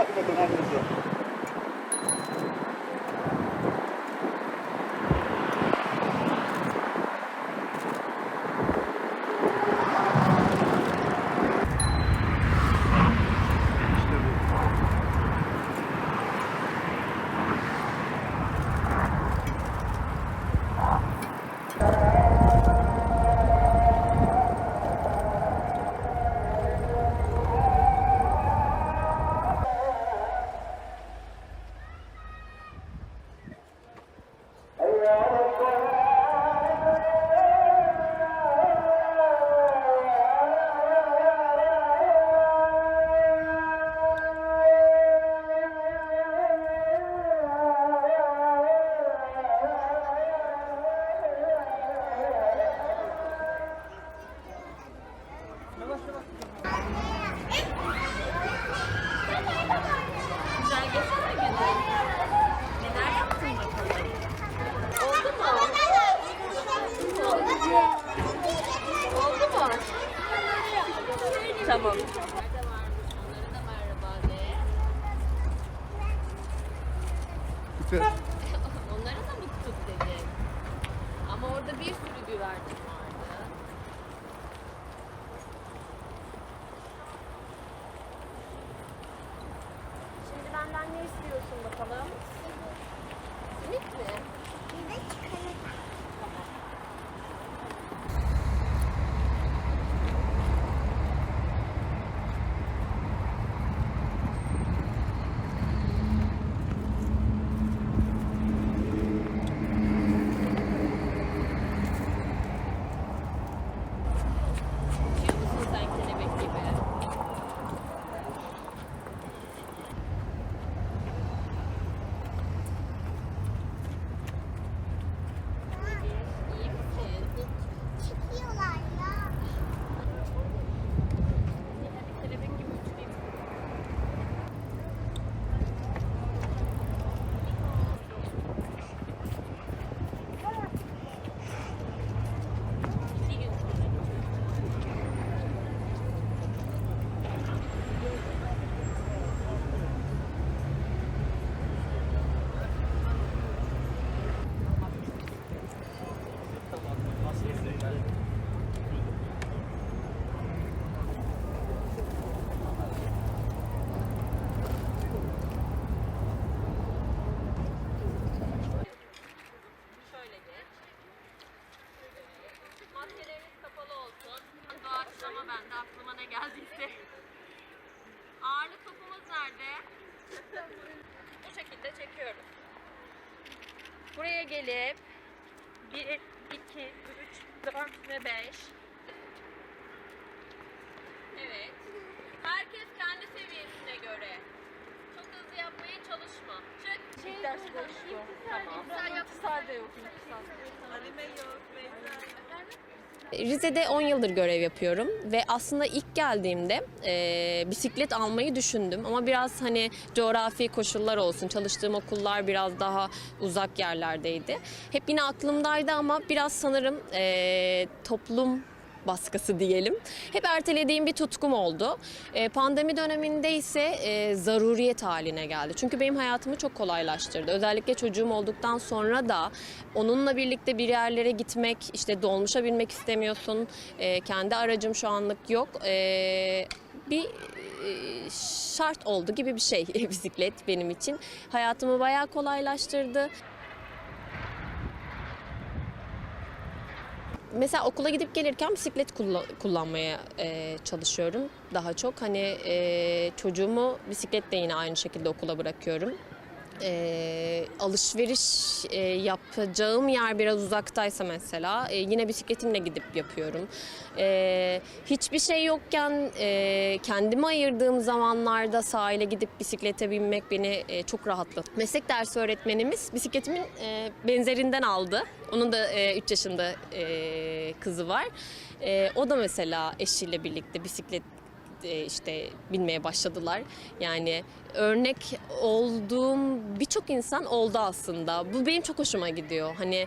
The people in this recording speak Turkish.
悪夢となんですよ。Güzel geçti mi günün? Neler yaptın bakalım? Oldu mu? Oldu mu? Tamam. Onlara da mı tut dedi. Ama orada bir sürü güvercin istiyorsun bakalım? Simit mi? Uçuyor Maskeleriniz kapalı olsun. Doğaçlama bende aklıma ne geldiyse. Ağırlık topumuz nerede? Bu şekilde çekiyoruz. Buraya gelip 1, 2, 3, 4 ve 5. Evet. Herkes kendi seviyesine göre. Çok hızlı yapmaya çalışma. Çık. İlk ders boş bu. Tamam. Sen İntisar da yok. Rize'de 10 yıldır görev yapıyorum ve aslında ilk geldiğimde e, bisiklet almayı düşündüm ama biraz hani coğrafi koşullar olsun çalıştığım okullar biraz daha uzak yerlerdeydi. Hep yine aklımdaydı ama biraz sanırım e, toplum baskısı diyelim. Hep ertelediğim bir tutkum oldu. E, pandemi döneminde ise e, zaruriyet haline geldi. Çünkü benim hayatımı çok kolaylaştırdı. Özellikle çocuğum olduktan sonra da onunla birlikte bir yerlere gitmek, işte dolmuşa binmek istemiyorsun. E, kendi aracım şu anlık yok. E, bir e, şart oldu gibi bir şey bisiklet benim için. Hayatımı bayağı kolaylaştırdı. Mesela okula gidip gelirken bisiklet kulla- kullanmaya e, çalışıyorum daha çok. Hani e, çocuğumu bisikletle yine aynı şekilde okula bırakıyorum. E, alışveriş e, yapacağım yer biraz uzaktaysa mesela e, yine bisikletimle gidip yapıyorum. E, hiçbir şey yokken e, kendime ayırdığım zamanlarda sahile gidip bisiklete binmek beni e, çok rahatlattı. Meslek dersi öğretmenimiz bisikletimin e, benzerinden aldı. Onun da 3 yaşında e, kızı var. E, o da mesela eşiyle birlikte bisiklet e, işte binmeye başladılar. Yani örnek olduğum birçok insan oldu aslında. Bu benim çok hoşuma gidiyor. Hani